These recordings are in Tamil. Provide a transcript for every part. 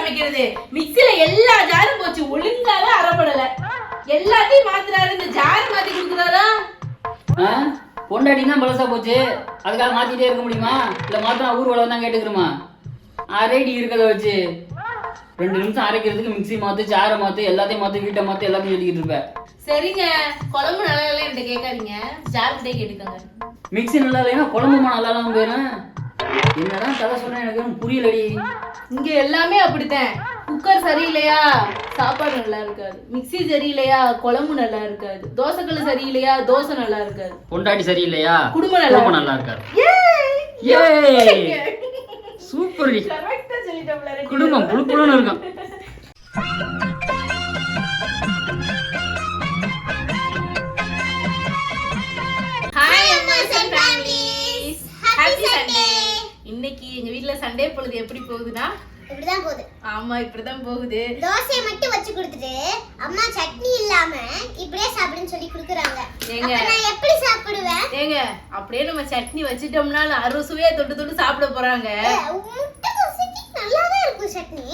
சமைக்கிறது. மிக்ஸில எல்லா ஜாரும் போச்சு. ஒழுங்காவே அறப்படல. எல்லாத்தையும் மாத்துறாரு. இந்த ஜார் மாத்தி கொடுக்குறாரா? ஆ? பொண்டாட்டினா பழசா போச்சு. அதுக்காக மாத்திட்டே இருக்க முடியுமா? இல்ல மாத்தினா ஊர் வளம் தான் கேட்டுக்கிறோமா அரைடி இருக்கிறத வச்சு. ரெண்டு நிமிஷம் அரைக்கிறதுக்கு மிக்ஸி மாத்து சாரை மாத்து எல்லாத்தையும் மாத்து வீட்டை மாத்து எல்லாத்தையும் சொல்லிக்கிட்டு இருப்ப. சரிங்க. குழம்பு நல்லா இல்லை என்கிட்ட கேட்காதீங்க. ஜார் கிட்டே கேட்டுக்கோங்க. மிக்ஸி நல்லா இல்லைன்னா குழம்புமா நல்லா இல்லாம போயிடும் என்னதான் கதை சொன்னேன் எனக்கு புரியலடி. இங்க எல்லாமே அப்படித்தான். குக்கர் சரியில்லையா? சாப்பாடு நல்லா இருக்காது. மிக்ஸி சரியில்லையா? குழம்பு நல்லா இருக்காது. தோசைக்கல் சரியில்லையா? தோசை நல்லா இருக்காது. பொண்டாட்டி சரியில்லையா? குடும்பம் நல்லா குடும்பம் நல்லா இருக்காது. சூப்பர் குடும்பம் புழு புழுன்னு இருக்கும். எங்க வீட்ல சண்டே பொழுது எப்படி போகுதுன்னா? இப்படிதான் போகுது. ஆமா இப்படிதான் போகுது. தோசையை மட்டும் வச்சு கொடுத்துட்டு அம்மா சட்னி இல்லாம இப்படியே சாப்பிடுன்னு சொல்லி கொடுக்குறாங்க. ஏங்க. நான் எப்படி சாப்பிடுவேன்? ஏங்க அப்படியே நம்ம சட்னி வச்சிட்டோம்னா அறுவை சுவையா தொட்டு தொட்டு சாப்பிட போறாங்க. அஹ் முட்டை தோசைக்கு நல்லாதான் இருக்கும் சட்னி.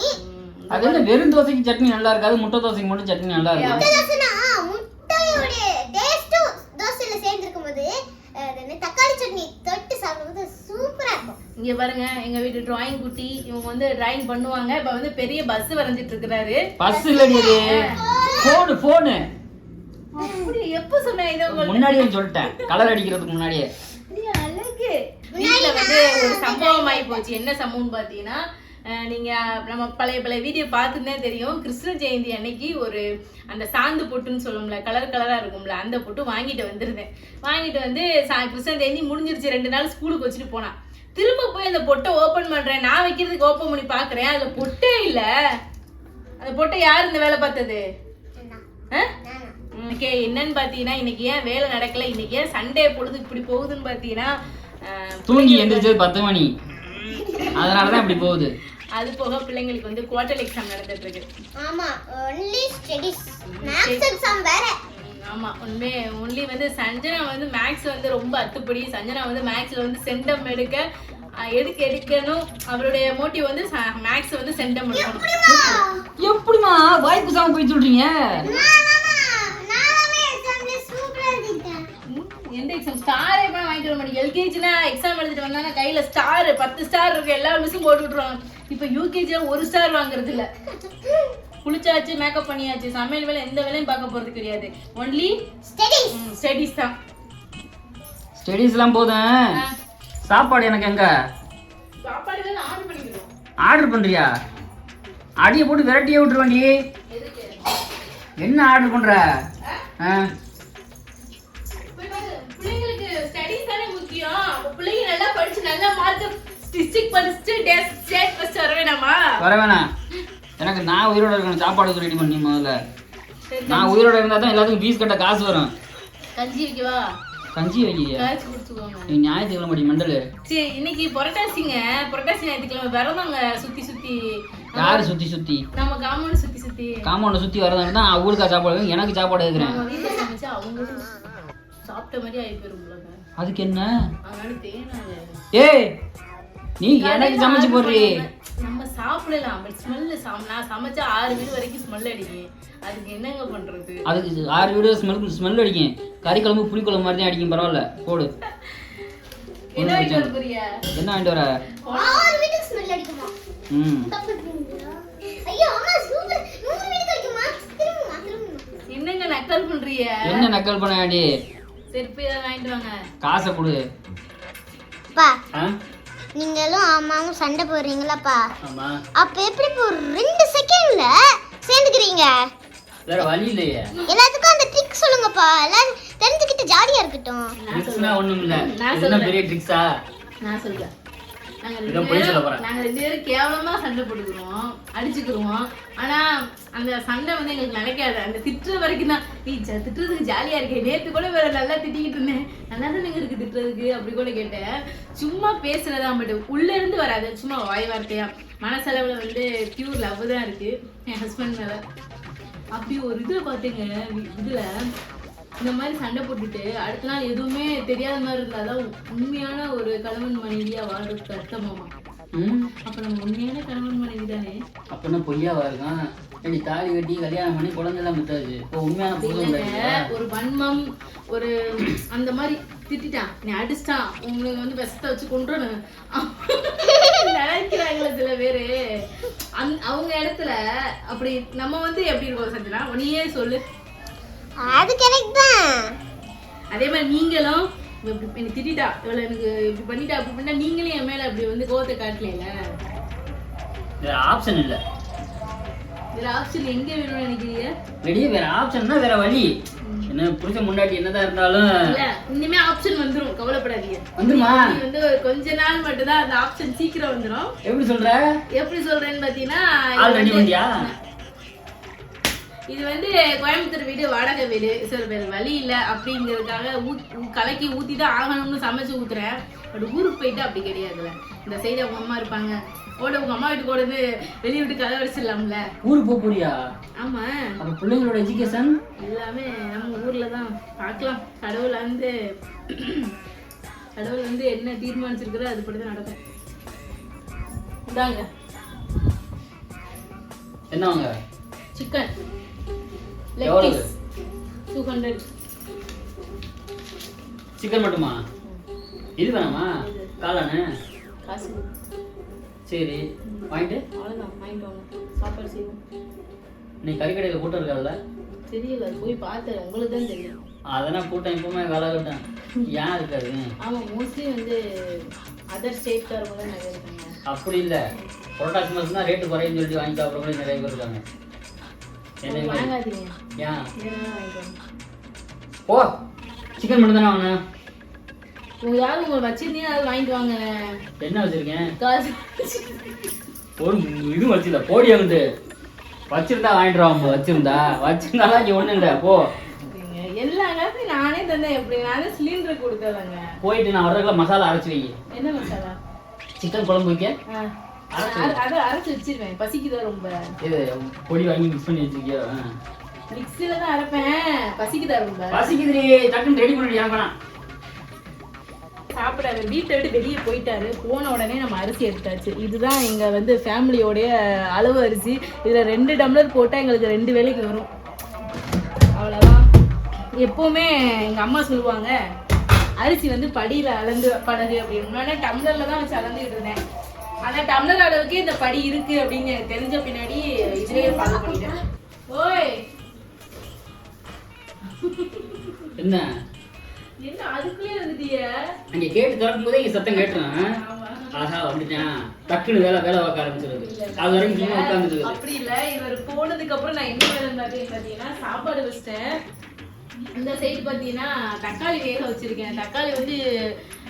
அது என்ன வெறும் தோசைக்கு சட்னி நல்லா இருக்காது? முட்டை தோசைக்கு மட்டும் சட்னி நல்லா இருக்கும். முட்டை தோசைனா முட்டையோட டேஸ்ட்டும் தோசையில சேர்ந்துருக்கும் போது தக்காளி சட்னி தொட்டு சாப்பிடும்போது சூப்பரா இருக்கும். இங்க பாருங்க எங்க வீட்டு டிராயிங் குட்டி இவங்க வந்து டிராயிங் பண்ணுவாங்க. இப்ப வந்து பெரிய பஸ் வரைஞ்சிட்டு இருக்கிறாரு. பஸ் இல்லடி அது. போனு போனு எப்ப இதை முன்னாடியே சொல்லிட்டேன். கலர் அடிக்கிறதுக்கு முன்னாடியே. அழகு. வந்து ஒரு சம்பவம் ஆகி போச்சு. என்ன சம்பவம் பாத்தீங்கன்னா அஹ், நீங்க நம்ம பழைய பழைய வீடியோ பார்த்துருந்தே தெரியும். கிருஷ்ண ஜெயந்தி அன்னைக்கு ஒரு அந்த சாந்து பொட்டுன்னு சொல்லுவோம்ல கலர் கலரா இருக்கும்ல அந்த பொட்டு வாங்கிட்டு வந்திருந்தேன். வாங்கிட்டு வந்து சா- கிருஷ்ண ஜெயந்தி முடிஞ்சிருச்சு ரெண்டு நாள் ஸ்கூலுக்கு வச்சுட்டு போனான் திரும்ப போய் அந்த பொட்டை ஓபன் பண்றேன். நான் வைக்கிறதுக்கு ஓபன் பண்ணி பாக்குறேன் அதுல பொட்டே இல்ல. அந்த பொட்டை யார் இந்த வேலை பார்த்தது? ஓகே என்னன்னு பாத்தீங்கன்னா இன்னைக்கு ஏன் வேலை நடக்கல? இன்னைக்கு ஏன் சண்டே பொழுது இப்படி போகுதுன்னு பாத்தீங்கன்னா அஹ், தூங்கி எந்திரிச்சது பத்து மணி. அதனாலதான் இப்படி போகுது. அது போக பிள்ளைங்களுக்கு வந்து குவார்டர் எக்ஸாம் நடந்துட்டு இருக்கு ஆமா ஒன்லி ஸ்டடிஸ் மேத்ஸ் எக்ஸாம் வேற. ஆமா உண்மை ஒன்லி வந்து சஞ்சனா வந்து மேக்ஸ் வந்து ரொம்ப அத்துப்படி. சஞ்சனா வந்து மேக்ஸ்ல வந்து சென்டம் எடுக்க அஹ், எடுக்க எடுக்கணும்? அவருடைய மோட்டிவ் வந்து மேக்ஸ் வந்து சென்டம் எடுக்கணும். எப்படிமா வாய்ப்பு சாம போய் சொல்றீங்க? எந்த எக்ஸாம் ஸ்டார் எப்ப வாங்கிட்டு வர மாட்டேன். எல்கேஜினா எக்ஸாம் எழுதிட்டு வந்தானா கையில ஸ்டார் பத்து ஸ்டார் இருக்கு. எல்லா மிஸ்ஸும் போட்டு விட்டுருவாங்க. இப்போ யூகேஜில ஒரு ஸ்டார் வாங்குறது இல்ல. குளிச்சாச்சு மேக்கப் பண்ணியாச்சு. சமையல் வேலை எந்த வேலையும் பார்க்க போறது கிடையாது. ஒன்லி ஸ்டடிஸ் ஸ்டடிஸ் தான். ஸ்டடீஸ் எல்லாம் போதும். சாப்பாடு எனக்கு எங்க? சாப்பாடு ஆர்டர் பண்ணிக்கிறோம். ஆர்டர் பண்றியா? அடியை போட்டு விரட்டியே விட்டுருவாண்டி என்ன ஆர்டர் பண்ற? ஆ? படிச்சு நல்லா மார்க் டிஸ்ட்ரிக்ட் படிச்சுட்டு ஸ்டேட் ஃபர்ஸ்ட் வர வேணாமா? வர வேணாம். எனக்கு நான் உயிரோட இருக்கணும். சாப்பாடு ரெடி பண்ணி முதல்ல. நான் உயிரோட இருந்தா தான் எல்லாத்துக்கும் ஃபீஸ் கட்ட காசு வரும். கஞ்சி வைக்கவா? கஞ்சி குடிச்சுக்கோங்க. நீ ஞாயிற்றுக்கிழமை மடி மண்டலு. சரி இன்னைக்கு புரட்டாசிங்க. புரட்டாசி ஞாயிற்றுக்கிழமை விரதங்க சுத்தி சுத்தி. யாரு சுத்தி சுத்தி? நம்ம காமௌண்ட் சுத்தி சுத்தி. காம்பவுண்ட சுத்தி வரதா தான் அவங்களுக்கா சாப்பாடு எனக்கு சாப்பாடு சமைச்சா அவங்களும் சாப்பிட்ட மாதிரி ஆகி போயிரும் போலங்க அதுக்கு என்ன ஏய் நீ எனக்கு சமைச்சு போடுறி நம்ம சாப்பிடலாம் பட் ஸ்மெல் நான் சமைச்சா ஆறு வீடு வரைக்கும் ஸ்மெல் அடிக்கும் அதுக்கு என்னங்க பண்றது? அதுக்கு ஆறு வீடு ஸ்மெல் ஸ்மெல் அடிக்கும். கறி குழம்பு புளி குழம்பு மாதிரி தான் அடிக்கும் பரவாயில்ல. போடு. என்ன வாங்கிட்டு வர போறியா என்ன வாங்கிட்டு வர? ஆறு வீட்டுக்கு ஸ்மெல் அடிக்குமா? ம். என்னங்க நக்கல் பண்றிய என்ன நக்கல் பண்ண வேண்டி சரி போய் அதை வாங்கிட்டு வாங்க. காசை கொடு. பா ஆ? நீங்களும் அம்மாவும் சண்டை போடுறீங்களாப்பா? ஆமா. அப்ப எப்படி இப்போ ஒரு ரெண்டு செகண்ட்ல சேர்ந்துக்கிறீங்க? வேற வழி இல்லையே. எல்லாத்துக்கும் அந்த ட்ரிக் சொல்லுங்கப்பா. எல்லாரும் தெரிஞ்சுக்கிட்டு ஜாலியா இருக்கட்டும். ட்ரிக்ஸ்னா ஒண்ணும் இல்ல நான். பெரிய ட்ரிக்ஸா நான் சொல்றேன். நாங்க ரெண்டு பேரும் கேவலமா சண்டை போட்டுக்கிறோம் அடிச்சுக்கிறோம் ஆனா அந்த சண்டை வந்து எங்களுக்கு நினைக்காது அந்த திட்டுற வரைக்கும் தான். நீ திட்டுறதுக்கு ஜாலியா இருக்கே. நேத்து கூட வேற நல்லா திட்டிக்கிட்டு இருந்தேன். நல்லா தானே இருக்கு திட்டுறதுக்கு அப்படி கூட கேட்டேன். சும்மா பேசுறதா மட்டும். உள்ள இருந்து வராது. சும்மா வாய் வார்த்தையா. மனசளவுல வந்து பியூர் லவ் தான் இருக்கு. என் ஹஸ்பண்ட் மேல. அப்படி ஒரு இதுல பாத்துங்க இதுல இந்த மாதிரி சண்டை போட்டுட்டு அடுத்த நாள் எதுவுமே தெரியாத மாதிரி இருந்தாதான் உண்மையான ஒரு கணவன் மனைவியா வாழ்றதுக்கு அர்த்தமாமா? ம். அப்ப நம்ம உண்மையான கணவன் மனைவி உண்மைதானே அப்படின்னா பொய்யாவா இருக்கான் ஏடி தாலி கட்டி கல்யாணம் பண்ணி குழந்தை எல்லாம் முத்தாச்சு இப்போ உண்மையான? ஒரு வன்மம் ஒரு அந்த மாதிரி திட்டிட்டான். நீ அடிச்சிட்டான். உங்களுக்கு வந்து விஷத்தை வச்சு கொண்டுறணும் நினைக்கிறாங்களே சில பேரு. அந் அவங்க இடத்துல அப்படி நம்ம வந்து எப்படி இருக்கோம் சஞ்சனா? நீயே சொல்லு. அது கரெக்ட் தான். அதே மாதிரி நீங்களும் இப்படி என்னை திட்டிட்டா இவளை எனக்கு இப்படி பண்ணிட்டா அப்படி பண்ணிட்டா நீங்களும் என் மேல அப்படி வந்து கோவத்தை காட்டல வேற ஆப்ஷன் இல்ல. இதுல ஆப்ஷன் எங்க வேணும்னு நினைக்கிறீங்க? ரெடியே வேற ஆப்ஷன் தான் வேற வழி. என்ன புருஷன் முன்னாடி என்னதான் இருந்தாலும் இல்ல இனிமே ஆப்ஷன் வந்துரும் கவலைப்படாதீங்க. வந்துருமா? வந்து ஒரு கொஞ்ச நாள் மட்டும் தான் அந்த ஆப்ஷன் சீக்கிரம் வந்துரும். எப்படி சொல்ற? எப்படி சொல்றேன்னு பாத்தீங்கன்னா இது வந்து- கோயம்புத்தூர் வீடு வாடகை வீடு. சில பேர் வழி இல்ல அப்படிங்கிறதுக்காக ஊ- கலக்கி ஊத்தி தான் ஆகணும்னு சமைச்சு ஊத்துறேன். பட் ஊருக்கு போயிட்டு அப்படி கிடையாதுல்ல இந்த சைடு அவங்க அம்மா இருப்பாங்க. ஓட உங்க அம்மா வீட்டுக்கு ஓடுது வெளிய விட்டு கதை வச்சிடலாம்ல ஊருக்கு போக போறியா? ஆமா. அப்ப பிள்ளைங்களோட எஜுகேஷன் எல்லாமே நம்ம ஊர்ல தான். பார்க்கலாம் கடவுள் வந்து கடவுள் வந்து என்ன தீர்மானிச்சிருக்கிறோ அதுபடி தான் நடக்கும். இந்தாங்க. என்ன வாங்க சிக்கன் லெக்? பீஸ் சிக்கன் மட்டுமா? இது வேணாமா? காளானு? காசு. சரி. வாங்கிட்டு அவ்வளோதான் வாங்கிட்டு வாங்க. சாப்பாடு செய்வோம். நீ கறிக்கடையில் கூட்டம் இருக்காதுல்ல? தெரியல. போய் பார்த்தேன். உங்களுக்கு தான் தெரியும். அதெல்லாம் கூட்டம் இப்பவுமே வேலை விட்டேன் ஏன் இருக்காது? ஆமாம் மோஸ்ட்லி வந்து அதர் ஸ்டேட்காரங்க தான் நிறைய இருக்காங்க. அப்படி இல்லை. புரோட்டாசி மாதம் தான் ரேட்டு குறையுன்னு சொல்லிட்டு வாங்கி சாப்பிட்றவங்களே நிறைய பேர் இருக்காங்க. ஓ சிக்கன் மட்டும் தானே வாங்கினேன் உங்க யாரும் உங்களை வச்சிருந்தீங்கன்னா அது வாங்கிட்டு வாங்க. என்ன வச்சிருக்கேன்? காசு. ஒரு இது வச்சிருந்தா போடி அங்கிட்டு. வச்சிருந்தா வாங்கிட்டு வாங்க வச்சிருந்தா. வச்சிருந்தாலும் இங்கே ஒன்றும் இல்லை போ. எல்லா காசையும் நானே தந்தேன். எப்படி? நானே சிலிண்டர் கொடுத்ததாங்க போயிட்டு நான் வர்றதுக்குள்ள மசாலா அரைச்சி வை. என்ன மசாலா? சிக்கன் குழம்பு வைக்க? அதை அரைச்சு வச்சிருவேன். பசிக்குதா ரொம்ப? பொடி வாங்கி மிக்ஸ் பண்ணி வச்சிருக்கியோ? ஆ. மிக்ஸில தான் அரைப்பேன். பசிக்குதா ரொம்ப? டக்குன்னு ரெடி சாப்பிடாரு வீட்டை விட்டு வெளியே போயிட்டாரு. போன உடனே நம்ம அரிசி எடுத்தாச்சு. இதுதான் எங்க வந்து ஃபேமிலியோடைய அளவு அரிசி. இதுல ரெண்டு டம்ளர் போட்டா எங்களுக்கு ரெண்டு வேளைக்கு வரும். அவ்வளவுதான். எப்பவுமே எங்க அம்மா சொல்லுவாங்க அரிசி வந்து படியில அளந்து பழகு அப்படின்னு. டம்ளர்ல தான் வச்சு அளந்துட்டு இருந்தேன். ஆனா டம்ளர் அளவுக்கு இந்த படி இருக்கு அப்படின்னு எனக்கு தெரிஞ்ச பின்னாடி இதுலயே ஃபாலோ பண்ணிட்டேன் ஓய். என்ன? என்ன அதுக்குள்ளே வந்துட்டிய அங்கே கேட்டு திறக்கும் போதே இங்கே சத்தம் கேட்டுறேன். ஆஹா வந்துட்டேன் டக்குன்னு வேலை வேலை பார்க்க ஆரம்பிச்சிருது. அது வரைக்கும் சும்மா உட்காந்துட்டு அப்படி இல்ல. இவர் போனதுக்கு அப்புறம் நான் என்ன வேலை பாத்தீங்கன்னா சாப்பாடு வச்சிட்டேன். இந்த சைடு பாத்தீங்கன்னா தக்காளி வேக வச்சிருக்கேன். தக்காளி வந்து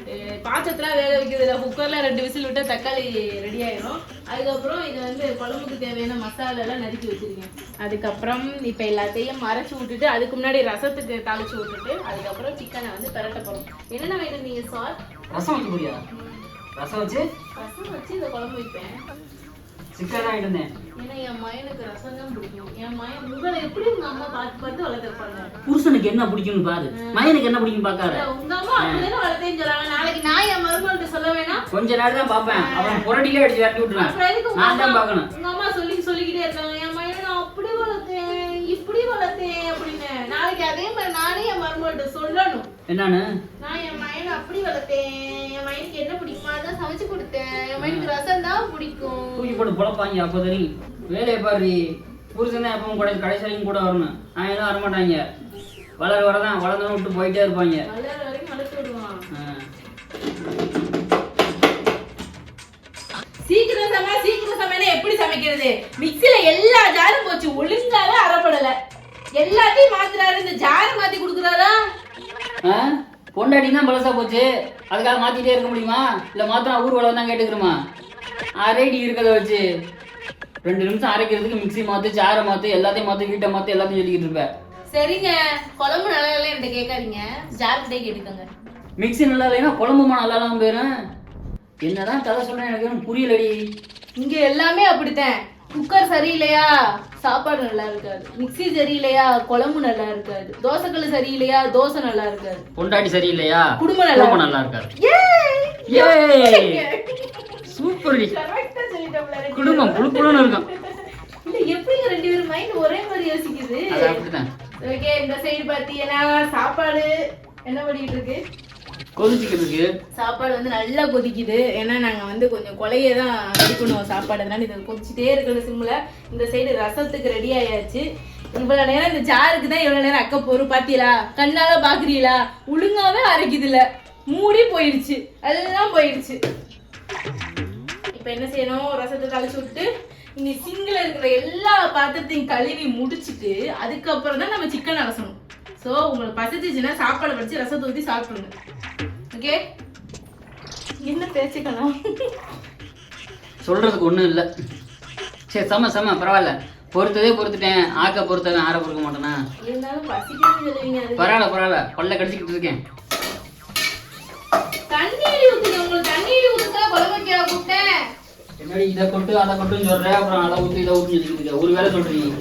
அஹ், பாத்திரத்துல வேக வைக்கிறது இல்லை குக்கர்ல ரெண்டு விசில் விட்டா தக்காளி ரெடி ஆயிரும். அதுக்கப்புறம் இது வந்து குழம்புக்கு தேவையான மசாலா எல்லாம் நறுக்கி வச்சிருக்கேன். அதுக்கப்புறம் இப்ப எல்லாத்தையும் மறைச்சு விட்டுட்டு அதுக்கு முன்னாடி ரசத்துக்கு தாளிச்சு விட்டுட்டு அதுக்கப்புறம் சிக்கனை வந்து பெரட்ட போறோம். என்னென்ன வேணும் நீங்க சார்? ரசம் வைக்க போறியா? ரசம் வச்சு? ரசம் வச்சு இந்த குழம்பு வைப்பேன். சிக்கன் இருந்தேன் ஏன்னா என் மயனுக்கு ரசம் தான் பிடிக்கும். என் மயன் உங்களை எப்படி உங்க அம்மா பார்த்து பார்த்து வளர்த்துருப்பாங்க? புருஷனுக்கு என்ன பிடிக்கும்னு பாரு. மயனுக்கு என்ன பிடிக்கும் பார்க்காத வளர்த்தேன்னு சொல்றாங்க. நாளைக்கு நான் என் மருமகள்கிட்ட சொல்ல வேணாம். கொஞ்ச நேரம் தான் பார்ப்பேன். அப்புறம் புரட்டிலே அடிச்சு விரட்டி விட்டுருவேன். அப்புறம் எதுக்கு உங்க நான் தான் அம்மா பார்க்கணும். உங்க அம்மா சொல்லி சொல்லிக்கிட்டே இருக்காங்க. என் மயனை நான் அப்படி வளர்த்தேன் இப்படி வளர்த்தேன் அப்படின்னு. நாளைக்கு அதே மாதிரி நானே என் மருமகள்கிட்ட சொல்லணும். என்னன்னு நான் என் மயனை அப்படி வளர்த்தேன். என் மயனுக்கு என்ன பிடிக்குமோ அதான் சமைச்சு கொடுத்தேன். என் மயனுக்கு ரசம் தான் பிடிக்கும். தூக்கி போட்டு பொழப்பாங்க அப்போ தெரியும் வேலையை பாரு. புருஷன் எப்பவும் கூட கடைசி கூட வரணும். நான் எதுவும் வரமாட்டாங்க. வளர வரதான் வளர்ந்தவங்க விட்டு போயிட்டே இருப்பாங்க. வளர வரைக்கும் வளர்த்து விடுவான். சீக்கிரம் சமை சீக்கிரம் சமையல எப்படி சமைக்கிறது? மிக்ஸில எல்லா ஜாரும் போச்சு ஒழுங்காவே அறப்படல. எல்லாத்தையும் மாத்துறாரு இந்த ஜாரை மாத்தி கொடுக்குறாரா? பொண்டாட்டி தான் பழசா போச்சு. அதுக்காக மாத்திட்டே இருக்க முடியுமா? இல்ல மாத்தினா ஊர் வளம் தான் கேட்டுக்கிறோமா அரைடி இருக்கிறத வச்சு. ரெண்டு நிமிஷம் அரைக்கிறதுக்கு மிக்ஸி மாத்து ஜாரை மாத்து எல்லாத்தையும் மாத்து வீட்டை மாத்து எல்லாத்தையும் சொல்லிக்கிட்டு இருப்ப. சரிங்க. குழம்பு நல்லா இல்லை என்கிட்ட கேட்காதீங்க. ஜார் கிட்டே கேட்டுக்கோங்க. மிக்ஸி நல்லா இல்லைன்னா குழம்புமா நல்லா இல்லாம போயிடும் என்னதான் கதை சொல்றேன் எனக்கு ஒன்றும் புரியலடி. இங்க எல்லாமே அப்படித்தான். குக்கர் சரியில்லையா? சாப்பாடு நல்லா இருக்காது. மிக்ஸி சரியில்லையா? குழம்பு நல்லா இருக்காது. தோசைக்கல் சரியில்லையா? தோசை நல்லா இருக்காது. பொண்டாட்டி சரியில்லையா? குடும்பம் நல்லா குடும்பம் நல்லா இருக்காது. சூப்பர் குடும்பம் குழு குழுன்னு இருக்கும். இல்ல எப்படிங்க ரெண்டு பேரும் மைண்ட் ஒரே மாதிரி யோசிக்குது? அப்படிதான் ஓகே இந்த சைடு பாத்தீங்கன்னா சாப்பாடு. என்ன பண்ணிட்டு இருக்கு? கொதிச்சுக்கிறதுக்கு சாப்பாடு வந்து நல்லா கொதிக்குது. ஏன்னா நாங்க வந்து கொஞ்சம் கொலையே தான் அடிக்கணும் சாப்பாடு. அதனால இது கொதிச்சுட்டே இருக்கிற சிம்ல. இந்த சைடு ரசத்துக்கு ரெடி ஆயாச்சு. இவ்வளவு நேரம் இந்த ஜாருக்கு தான் இவ்வளவு நேரம் அக்க போறோம். பாத்தீங்களா? கண்ணால பாக்குறீங்களா? ஒழுங்காவே அரைக்குது இல்ல மூடி போயிடுச்சு. எல்லாம் போயிடுச்சு. இப்ப என்ன செய்யணும்? ரசத்தை கழிச்சு விட்டு இந்த சிங்கில் இருக்கிற எல்லா பாத்திரத்தையும் கழுவி முடிச்சிட்டு அதுக்கப்புறம் தான் நம்ம சிக்கன் அலசணும் ஸோ உங்களுக்கு பசிச்சுச்சுன்னா சாப்பாடு வச்சு ரசத்தை ஊற்றி சாப்பிடுங்க. ஓகே என்ன பேசிக்கலாம் சொல்றதுக்கு ஒண்ணும் இல்ல. சரி செம செம பரவாயில்ல. பொறுத்ததே பொறுத்துட்டேன். ஆக்க பொறுத்தவன் ஆற பொறுக்க மாட்டேனா? பரவாயில்ல பரவாயில்ல. பல்ல கடிச்சிக்கிட்டு இருக்கேன் தண்ணீர் ஊத்துங்க. உங்களுக்கு தண்ணீர் ஊத்துக்கா குழம்பு கூப்பிட்டேன். என்னடி இதை கொட்டு அதை கொட்டுன்னு சொல்ற? அப்புறம் அதை ஊத்து இதை ஊத்து சொல்லிக்கிட்டு ஒரு வேலை சொல்றீங்க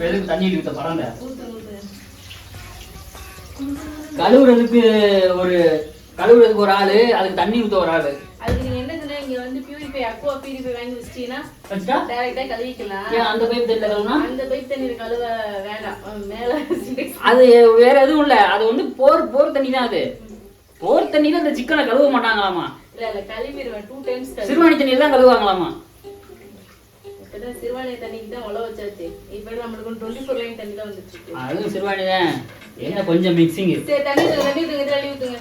எதுக்கு தண்ணி ஊத்த பறந்த கழுவுறதுக்கு ஒரு கழுவுறதுக்கு ஒரு ஆளு அதுக்கு தண்ணி ஊத்த ஒரு ஆளு. அதுக்கு நீங்க என்ன சொன்னா? இங்க வந்து பியூரிஃபை அக்வா பியூரிஃபை வாங்கி வச்சிட்டீங்கன்னா வச்சுட்டா? டைரக்டா கழுவிக்கலாம். அந்த பைப் கழுவுனா? அந்த பைப் தண்ணீர் கழுவ வேண்டாம். மேல. அது வேற எதுவும் இல்ல. அது வந்து போர் போர் தண்ணி தான் அது. போர் தண்ணியில அந்த சிக்கனை கழுவ மாட்டாங்களாமா? சிறுவாணி தண்ணியில தான் கழுவாங்களாமா சிறுவாணி தண்ணிக்கு தான் உழ வச்சாச்சு. இப்ப நம்மளுக்கு டுவெண்ட்டி ஃபோர் லைன் தண்ணி தான் இருக்கு அதுவும் சிறுவாணி தான் என்ன கொஞ்சம் மிக்சிங் சரி தண்ணி தண்ணி தண்ணி ஊத்துங்க.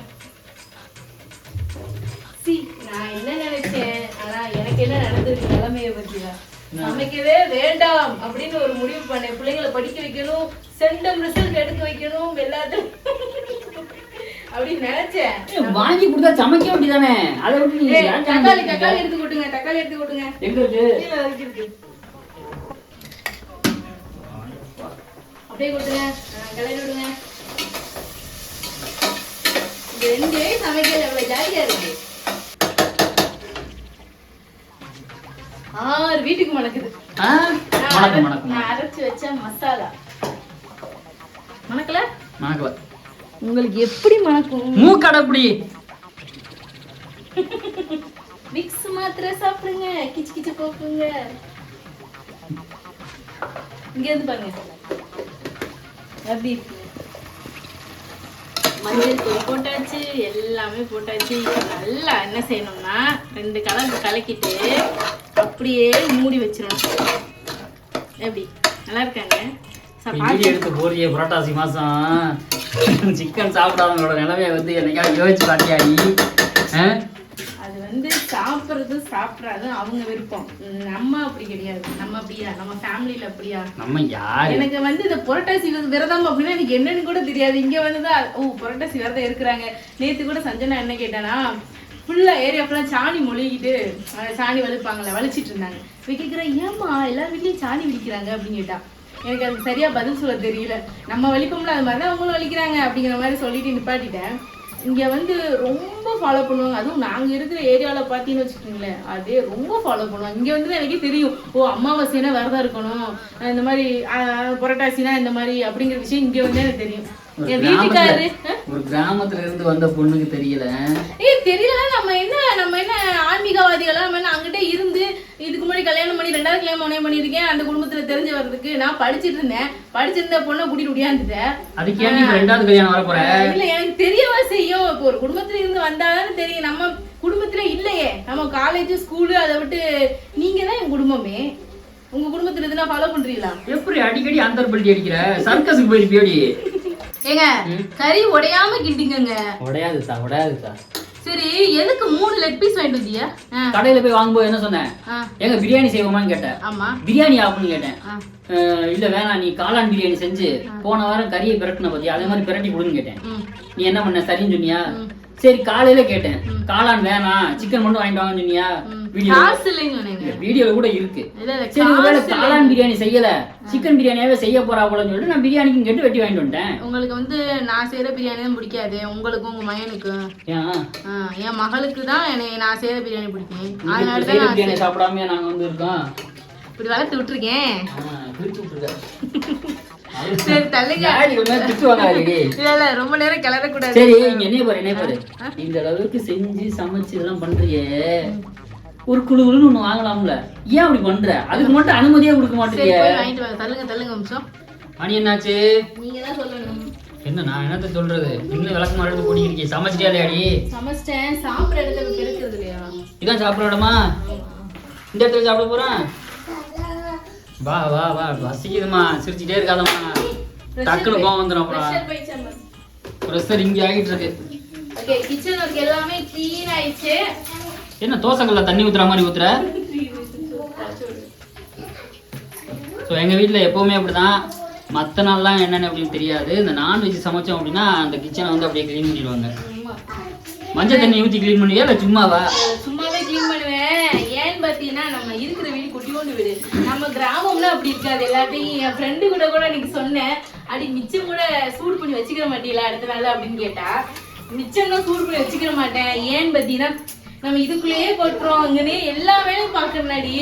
சி நான் என்ன நினைச்சேன்? ஆனா எனக்கு என்ன நடந்திருக்கு? நிலைமைய பத்தியா சமைக்கவே வேண்டாம் அப்படின்னு ஒரு முடிவு பண்ணேன். பிள்ளைங்களை படிக்க வைக்கணும் சென்டம் ரிசல்ட் எடுக்க வைக்கணும் எல்லாத்தையும் அப்படின்னு நினைச்சேன். வாங்கி கொடுத்தா சமைக்க வேண்டியதானே? அதை விட்டு நீங்க தக்காளி? தக்காளி எடுத்து கொட்டுங்க தக்காளி எடுத்து கொட்டுங்க. எங்க இருக்கு. அப்படியே கொடுத்துங்க கிளறி விடுங்க. ரெண்டே சமைக்கல எவ்வளவு ஜாலியா இருக்கு. ஆறு வீட்டுக்கு மணக்குது. வணக்கம் நான் அரைச்சு வச்ச மசாலா. மணக்கல? வணக்கம் உங்களுக்கு எப்படி மணக்கும்? மூக்கடப்படி. விக்ஸ் மாத்திரை சாப்பிடுங்க கிச்சு கிச்சு போக்குங்க. இங்க இருந்து பாருங்க. எப்படி இருக்கு மஞ்சள் தூள் போட்டாச்சு எல்லாமே போட்டாச்சு. நல்லா என்ன செய்யணும்னா ரெண்டு கலர் கலக்கிட்டு அப்படியே மூடி வச்சிடணும். எப்படி? நல்லா இருக்காங்க? எடுத்து போறிய புரட்டாசி மாசம் சிக்கன் சாப்பிடாதவங்களோட நிலைமைய வந்து என்னைக்காவது யோசிச்சு பாத்தியாடி? ஆ? அது வந்து சாப்பிட்றது சாப்பிட்றாது அவங்க விருப்பம். நம்ம அப்படி கிடையாது. நம்ம அப்படியா? நம்ம ஃபேமிலியில அப்படியா? நம்ம யாரு? எனக்கு வந்து இந்த புரட்டாசி விரதம் அப்படின்னா எனக்கு என்னன்னு கூட தெரியாது. இங்க வந்துதான் ஓ புரட்டாசி விரதம் இருக்கிறாங்க. நேத்து கூட சஞ்சனா என்ன கேட்டானா ஃபுல்லாக ஏரியா ஃபுல்லாக சாணி மொழிகிட்டு சாணி வலிப்பாங்கல்ல வலிச்சிட்டு இருந்தாங்க. போய் கேட்குறேன் ஏம்மா எல்லார் வீட்லயும் சாணி வலிக்கிறாங்க அப்படின்னு கேட்டா எனக்கு அது சரியாக பதில் சொல்ல தெரியல. நம்ம வலிப்போம்ல அது மாதிரி தான் அவங்களும் வலிக்கிறாங்க அப்படிங்கிற மாதிரி சொல்லிட்டு நிப்பாட்டிட்டேன். இங்கே வந்து ரொம்ப ஃபாலோ பண்ணுவாங்க. அதுவும் நாங்கள் இருக்கிற ஏரியாவில் பார்த்தீங்கன்னு வச்சுக்கோங்களேன் அதே ரொம்ப ஃபாலோ பண்ணுவாங்க. இங்கே வந்து எனக்கே தெரியும். ஓ அமாவாசைனா விரதம் இருக்கணும். இந்த மாதிரி புரட்டாசினா இந்த மாதிரி அப்படிங்கிற விஷயம் இங்கே வந்து எனக்கு தெரியும். ஒரு கிராமத்துல இருந்து வந்த பொண்ணுக்கு தெரியல. தெரியல நம்ம என்ன நம்ம என்ன ஆன்மீகவாதிகளா நம்ம என்ன அங்கிட்டே இருந்து இதுக்கு முன்னாடி கல்யாணம் பண்ணி ரெண்டாவது கல்யாணம் பண்ணி பண்ணியிருக்கேன் அந்த குடும்பத்துல தெரிஞ்சு வர்றதுக்கு நான் படிச்சிட்டு இருந்தேன். படிச்சிருந்த பொண்ணை கூட்டிட்டு ஒடியாந்துட்டேன் அதுக்கு ஏன் ரெண்டாவது கல்யாணம் வர போற? இல்ல எனக்கு தெரியவா செய்யும். இப்போ ஒரு குடும்பத்துல இருந்து வந்தாதானே தெரியும். நம்ம குடும்பத்துல இல்லையே. நம்ம காலேஜ் ஸ்கூலு அதை விட்டு நீங்க தான் என் குடும்பமே. உங்க குடும்பத்துல இதுனா ஃபாலோ பண்றீங்களா? எப்படி அடிக்கடி அந்தர் பல்ட்டி அடிக்கிற சர்க்கஸுக்கு போயிருப்பியோடி? ஏங்க கறி உடையாம கிண்டிங்கங்க. உடையாதுதா உடையாதுதா சரி எதுக்கு மூணு லெக் பீஸ் வாங்கிட்டு வந்தீங்க ஆ, கடையில போய் வாங்கும்போது என்ன சொன்னேன் எங்க பிரியாணி செய்வோமான்னு கேட்டேன். ஆமா. பிரியாணி ஆகும்னு கேட்டேன். இல்ல வேணாம் நீ காளான் பிரியாணி செஞ்சு போன வாரம் கறியை பிரட்டின பத்தி அதே மாதிரி பிரட்டி கொடுன்னு கேட்டேன். நீ என்ன பண்ண சரின்னு சொன்னியா? சரி காலையில கேட்டேன். காளான் வேணாம் சிக்கன் மட்டும் வாங்கிட்டு வாங்கன்னு சொன்னியா? வீடியோல கூட இருக்கு. சரி ஒருவேளை காளான் பிரியாணி செய்யல. சிக்கன் பிரியாணியாவே செய்ய போறா போலன்னு சொல்லிட்டு நான் பிரியாணிக்கும் கேட்டு வெட்டி வாங்கிட்டு வந்துட்டேன். உங்களுக்கு வந்து நான் செய்யற பிரியாணி தான் பிடிக்காது. உங்களுக்கும் உங்க மகனுக்கும். என் மகளுக்கு தான் என்னை நான் செய்யற பிரியாணி பிடிக்கும். அதனால தான் பிரியாணி சாப்பிடாம நாங்க வந்து இருக்கோம் இப்படி வளர்த்து விட்டுருக்கேன். சரி தள்ளுங்க. இல்ல இல்ல ரொம்ப நேரம் கிளறக்கூடாது. சரி இங்க என்ன பாரு என்ன பாரு. இந்த அளவுக்கு செஞ்சு சமைச்சு இதெல்லாம் பண்றியே. ஒரு குழு குழுன்னு ஒண்ணு வாங்கலாம்ல. ஏன் அப்படி பண்ற? அதுக்கு மட்டும் அனுமதியே கொடுக்க சரி மாட்டேங்க போய் வாங்கிட்டு வாங்க. தள்ளுங்க தள்ளுங்க நிமிஷம் மணி என்னாச்சு? நீங்க தான் சொல்லணும். என்ன நான் என்னத்த சொல்றது? இன்னும் விளக்கமா எடுத்து போட்டிருக்கீங்க சமைச்சிட்டியா இல்லையாடி? சமைச்சிட்டேன். சாப்பிட்ற இடத்துல பெருக்கிறது இல்லையா? இதான் சாப்பிட இடமா? இந்த இடத்துல சாப்பிட போறேன். வா வா வா. வசிக்குதுமா சிரிச்சுட்டே இருக்காதம்மா. டக்குனு கோவம் வந்துடும் அப்புறம். ப்ரெஷர் இங்கே ஆகிட்டு இருக்கு. ஓகே கிச்சன் ஒர்க் எல்லாமே க்ளீன் ஆயிடுச்சு. என்ன தோசைக்கல்ல தண்ணி ஊத்துற மாதிரி ஊற்றுற ஸோ எங்கள் வீட்டில் எப்போவுமே அப்படிதான். மற்ற நாள்லாம் என்னென்ன அப்படின்னு தெரியாது. இந்த நான்வெஜ் சமைச்சோம் அப்படின்னா அந்த கிச்சனை வந்து அப்படியே க்ளீன் பண்ணிடுவாங்க. மஞ்சள் தண்ணி ஊற்றி க்ளீன் பண்ணுவியா இல்லை சும்மாவா? சும்மாவே க்ளீன் பண்ணுவேன். ஏன்னு பார்த்தீங்கன்னா நம்ம இருக்கிற வீடு குட்டியோண்டு வீடு. நம்ம கிராமம்லாம் அப்படி இருக்காது. எல்லாத்தையும் என் ஃப்ரெண்டு கூட கூட இன்னைக்கு சொன்னேன். அடி மிச்சம் கூட சூடு பண்ணி வச்சுக்கிற மாட்டீங்களா அடுத்த நாள் அப்படின்னு கேட்டா மிச்சம் தான் சூடு பண்ணி வச்சுக்கிற மாட்டேன். ஏன்னு பார்த்தீங்கன்னா நம்ம இதுக்குள்ளேயே கொட்டுறோம் அங்கனே எல்லா வேலையும் பார்க்கறனாடி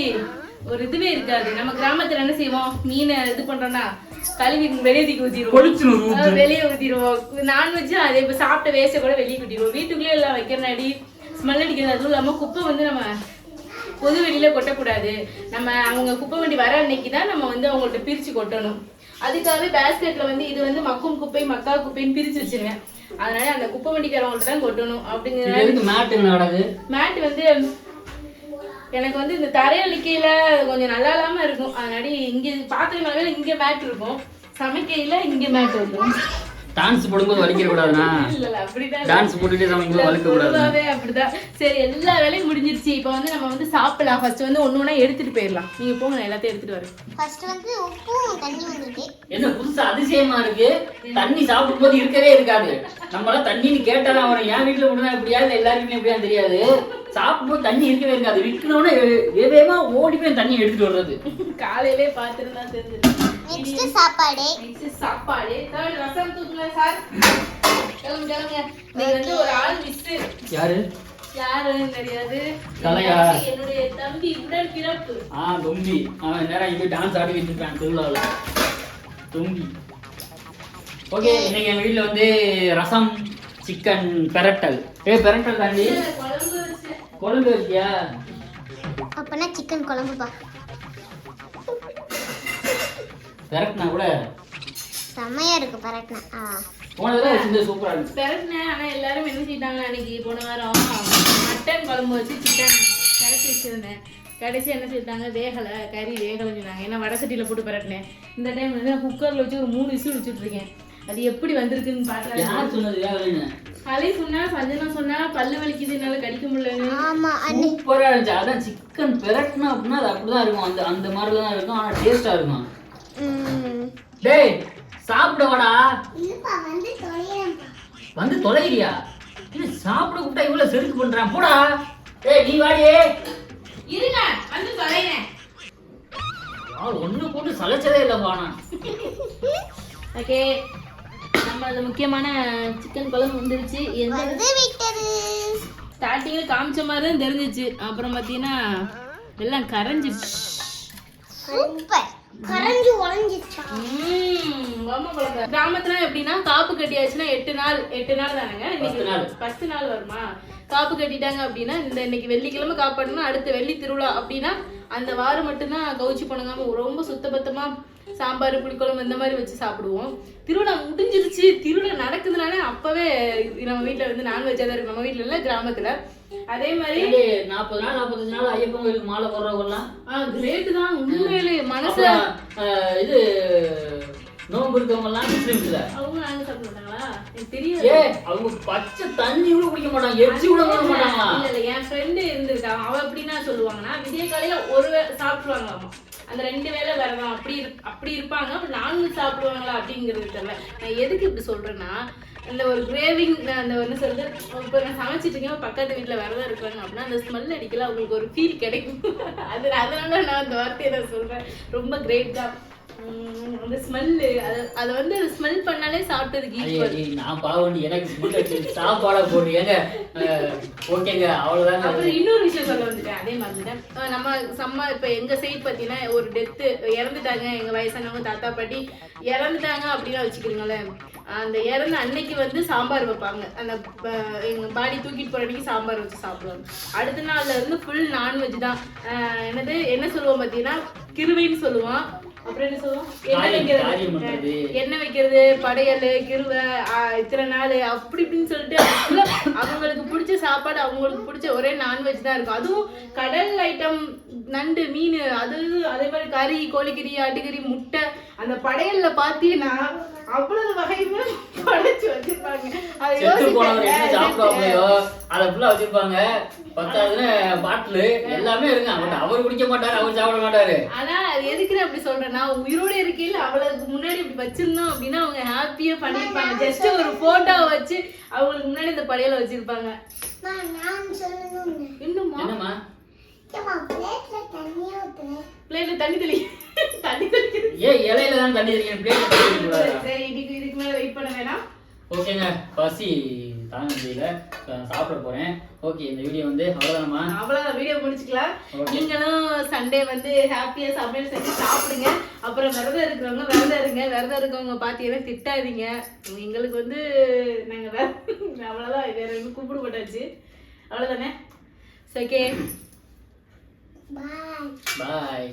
ஒரு இதுவே இருக்காது. நம்ம கிராமத்துல என்ன செய்வோம்? மீனை இது பண்றோம்னா கழுவி வெளியே தூக்கி ஊத்திடுவோம் வெளியே ஊத்திடுவோம். நான்வெஜ் அதே இப்போ சாப்பிட்ட வேஸ்ட்டை கூட வெளியே கொட்டிடுவோம். வீட்டுக்குள்ளே எல்லாம் வைக்கிறனாடி ஸ்மெல் அடிக்கிறது அதுவும் இல்லாமல் குப்பை வந்து நம்ம பொது வெளியில கொட்டக்கூடாது. நம்ம அவங்க குப்பை வண்டி வர அன்னைக்கு தான் நம்ம வந்து அவங்கள்ட்ட பிரிச்சு கொட்டணும். அதுக்காகவே பேஸ்கெட்ல வந்து இது வந்து மக்கும் குப்பை மக்கா குப்பைன்னு பிரிச்சு வச்சிருவேன். அதனால அந்த குப்பை வண்டிக்காரவங்கள்ட்ட தான் கொட்டணும் இது அப்படிங்கிற எதுக்கு மேட் நடக்குது மேட் வந்து எனக்கு வந்து இந்த தரையளிக்கையில கொஞ்சம் நல்லா இல்லாம இருக்கும். அதனால இங்க பாத்திரம் கழுவையில இங்க மேட் இருக்கும். சமைக்கையில இங்க மேட் இருக்கும். டான்ஸ் போடும்போது வலிக்கிற கூடாதுண்ணா. இல்ல இல்ல அப்படிதான் டான்ஸ் போட்டுட்டே சமைக்கும்போது வலிக்க கூடாது. அப்படிதான். சரி எல்லா வேலையும் முடிஞ்சிருச்சு. இப்போ வந்து நம்ம வந்து சாப்பிடலாம். ஃபர்ஸ்ட் வந்து ஒண்ணு ஒண்ணா எடுத்துட்டு போயிடலாம். நீங்க போங்க நான் எல்லாத்தையும் எடுத்துட்டு வரேன். ஃபர்ஸ்ட் வந்து உப்பும் தண்ணி வந்துருக்கு என்ன புதுசா அதிசயமா இருக்கு? தண்ணி சாப்பிடும் போது இருக்கவே இருக்காது. நம்மளாம் தண்ணின்னு கேட்டாதான் வரும். என் வீட்டுல மட்டும் இப்படியா இல்ல எல்லார் வீட்லயும் இப்படியா தெரியாது. சாப்பிடும்போது தண்ணி இருக்கவே இருக்காது. விற்கணும்னா வேகமா ஓடி போய் தண்ணி எடுத்துட்டு வர்றது. காலையிலே பார்த்துருந்தா தெரிஞ்சிருக்கும் நெக்ஸ்ட் சாப்பாடு. நெக்ஸ்ட் சாப்பாடு. தேர்ட் ரசம் தூக்குங்க சார் நீங்க வந்து ஒரு ஆள் மிஸ் யாரு? யாருன்னு தெரியாது. தலையா? என்னுடைய தம்பி உடல் பிறப்பு ஆ தொம்பி. அவன் நேரம் இங்க டான்ஸ் ஆடி வச்சிருக்கான் திருவிழாவில். தொம்பி. ஓகே இன்னைக்கு எங்க வீட்ல வந்து ரசம் சிக்கன் பெரட்டல். ஏ பெரட்டல் தாண்டி. குழம்பு இருக்கியா அப்பனா சிக்கன் குழம்புப்பா. பெரட்டினா கூட செம்மையா இருக்கு பரட்டினா. ஆ. போனதெல்லாம் வச்சிருந்தது சூப்பரா இருந்துச்சு. பெரட்டினேன் ஆனா எல்லாரும் என்ன செஞ்சிட்டாங்க அன்னைக்கு போன வாரம்? மட்டன் குழம்பு வச்சு சிக்கன் கரைச்சி வச்சிருந்தேன். கடைசி என்ன செஞ்சிட்டாங்க வேகலை கறி வேகலைன்னு சொன்னாங்க. ஏன்னா வடை சட்டியில போட்டு பெரட்டினேன். இந்த டைம் வந்து நான் குக்கர்ல வச்சு ஒரு மூணு விசில் வச்சுட்டு இருக்கேன். அது எப்படி வந்திருக்குன்னு பாக்கலாம் யார் சொன்னது வேகலைன்னு? அலை சொன்னா சஞ்சனா சொன்னா பல்லு வலிக்குது என்னால கடிக்க முடியலன்னு. ஆமா சூப்பரா இருந்துச்சு. அதான் சிக்கன் பெரட்டினா அப்படின்னா அது அப்படிதான் இருக்கும். அந்த அந்த மாதிரி தான் இருக்கும். ஆனா டேஸ்டா இருக்கும். டேய் சாப்பிட வாடா இல்லப்பா வந்து தொலைறேன்ப்பா வந்து தொலைகிறியா? இது சாப்பிட கூப்பிட்டா இவ்வளவு செருக்கு பண்றான். போடா. டேய் நீ வாடியே இருங்க வந்து தொலைறேன் ஆள் ஒண்ணு போட்டு சளைச்சதே இல்லப்பா நான். ஓகே நம்ம அது முக்கியமான சிக்கன் குழம்பு வந்துருச்சு. எந்த வந்து விட்டது. ஸ்டார்டிங்கில் காமிச்ச மாதிரி தான் தெரிஞ்சிச்சு. அப்புறம் பார்த்தீங்கன்னா எல்லாம் கரைஞ்சிருச்சு. சூப்பர். கரைஞ்சு உடைஞ்சிச்சா? கிராமத்துல எப்படின்னா காப்பு கட்டியாச்சுன்னா எட்டு நாள் எட்டு நாள் தானேங்க. இன்னைக்கு பத்து நாள். வருமா? காப்பு கட்டிட்டாங்க அப்படின்னா இந்த இன்னைக்கு வெள்ளிக்கிழமை காப்பாடுனா அடுத்த வெள்ளி திருவிழா அப்படின்னா அந்த வாரம் மட்டும்தான் கவுச்சி பண்ணுங்காம ரொம்ப சுத்தபத்தமா சாம்பார் புளிக்குழம்பு இந்த மாதிரி வச்சு சாப்பிடுவோம். திருவிழா முடிஞ்சிருச்சு. திருவிழா நடக்குதுனாலே அப்பவே நம்ம வீட்ல வந்து நான்வெஜ்ஜாக தான் இருக்கும். நம்ம வீட்ல இல்ல கிராமத்துல. அதே மாதிரி நாற்பது நாள் நாற்பத்தஞ்சு நாள் ஐயப்பன் கோயிலுக்கு மாலை போடுறவங்கலாம் கிரேட் தான் உண்மையிலே மனசு இது நோம்பு இருக்கவங்க எல்லாம் முஸ்லிம்ஸ்ல அவங்க நாங்க சாப்பிட மாட்டாங்களா? எனக்கு தெரியாது. ஏ அவங்க பச்சை தண்ணி கூட குடிக்க மாட்டாங்க எச்சி கூட குடிக்க மாட்டாங்களா? இல்ல இல்ல என் ஃப்ரெண்டு இருந்திருக்கா அவ எப்படின்னா சொல்லுவாங்கன்னா விடிய காலையில ஒரு சாப்பிடுவாங்களாமா அந்த ரெண்டு வேளை விரதம் அப்படி இரு- அப்படி இருப்பாங்க. அப்புறம் நான்வெஜ் சாப்பிடுவாங்களா அப்படிங்கிறது தெரியல நான் எதுக்கு இப்படி சொல்றேன்னா இந்த ஒரு கிரேவிங் அந்த ஒன்று சொல்றது இப்போ நான் சமைச்சிட்டு இருக்கேன். பக்கத்து வீட்டில் விரதம் இருக்காங்க அப்படின்னா அந்த ஸ்மெல் அடிக்கல. அவங்களுக்கு ஒரு ஃபீல் கிடைக்கும். அது அதனால நான் அந்த வார்த்தையை நான் சொல்றேன். ரொம்ப கிரேட் தான் அந்த ஸ்மெல்லு அது அதை வந்து ஸ்மெல் பண்ணாலே சாப்பிட்டதுக்கு நான் பாவண்டி எனக்கு ஸ்மெல் அடிச்சு சாப்பாடா போடுறீங்க ஓகேங்க அவ்வளவுதாங்க. அப்புறம் இன்னொரு விஷயம் சொல்ல வந்துட்டேன். அதே அஹ் நம்ம செம்ம இப்ப எங்க சைட் பாத்தீங்கன்னா ஒரு டெத்து இறந்துட்டாங்க. எங்க வயசானவங்க தாத்தா பாட்டி இறந்துட்டாங்க அப்படின்னா வச்சுக்கிறீங்களேன் அந்த இறந்த அன்னைக்கு வந்து சாம்பார் வைப்பாங்க. அந்த அஹ், எங்க பாடி தூக்கிட்டு போற அன்னைக்கு சாம்பார் வச்சு சாப்பிடுவாங்க. அடுத்த நாள்ல இருந்து ஃபுல் நான்வெஜ் தான். என்னது என்ன சொல்லுவோம் பாத்தீங்கன்னா கிருவைன்னு சொல்லுவோம். அப்புறம் என்ன சொல்லுவோம்? எண்ணெய் வைக்கிறது? எண்ணெய் வைக்கிறது? படையல் கிருவை இத்தனை நாள் அப்படி இப்படின்னு சொல்லிட்டு அவங்களுக்கு பிடிச்ச சாப்பாடு அவங்களுக்கு பிடிச்ச ஒரே நான்வெஜ் தான் இருக்கும். அதுவும் கடல் ஐட்டம் நண்டு மீன் அது அதே மாதிரி கறி கோழிக்கறி ஆட்டுக்கறி முட்டை அந்த படையல்ல பாத்தீங்கன்னா அவ்வளவு வகையுமே படைச்சு வச்சிருப்பாங்க. அதை அதை ஃபுல்லா வச்சிருப்பாங்க. பத்தாவதுல பாட்டிலு எல்லாமே இருங்க. பட் அவர் குடிக்க மாட்டாரு அவர் சாப்பிட மாட்டாரு. ஆனா அது எதுக்கு நான் அப்படி சொல்றேன்னா உயிரோட இருக்கையில அவளுக்கு முன்னாடி இப்படி வச்சிருந்தோம் அப்படின்னா அவங்க ஹாப்பியா பண்ணிருப்பாங்க ஜஸ்ட் ஒரு போட்டோ வச்சு அவங்களுக்கு முன்னாடி இந்த படையல வச்சிருப்பாங்க. நான் பிளேட்ல தண்ணி ஊத்துறேன். பிளேட்ல தண்ணி தெளி தண்ணி தெளிக்குது ஏன் இலையில தான் தண்ணி சரி இதுக்கு இதுக்கு மேல வெயிட் பண்ண வேணாம். ஓகேங்க பசி தாங்க முடியல. சாப்பிட போறேன். ஓகே இந்த வீடியோ வந்து அவ்வளோதானம்மா அவ்வளவுதான் வீடியோ முடிச்சுக்கலாம். Okay. நீங்களும் சண்டே வந்து ஹாப்பியா சமையல் செஞ்சு சாப்பிடுங்க. அப்புறம் விரதம் இருக்கிறவங்க விரதம் இருங்க. விரதம் இருக்கவங்க பாத்தீங்கன்னா திட்டாதீங்க. எங்களுக்கு வந்து நாங்க வேற அவ்வளவுதான் வேற எதுவும் கூப்பிட போட்டாச்சு அவ்வளவுதானே? ஓகே பாய் பாய்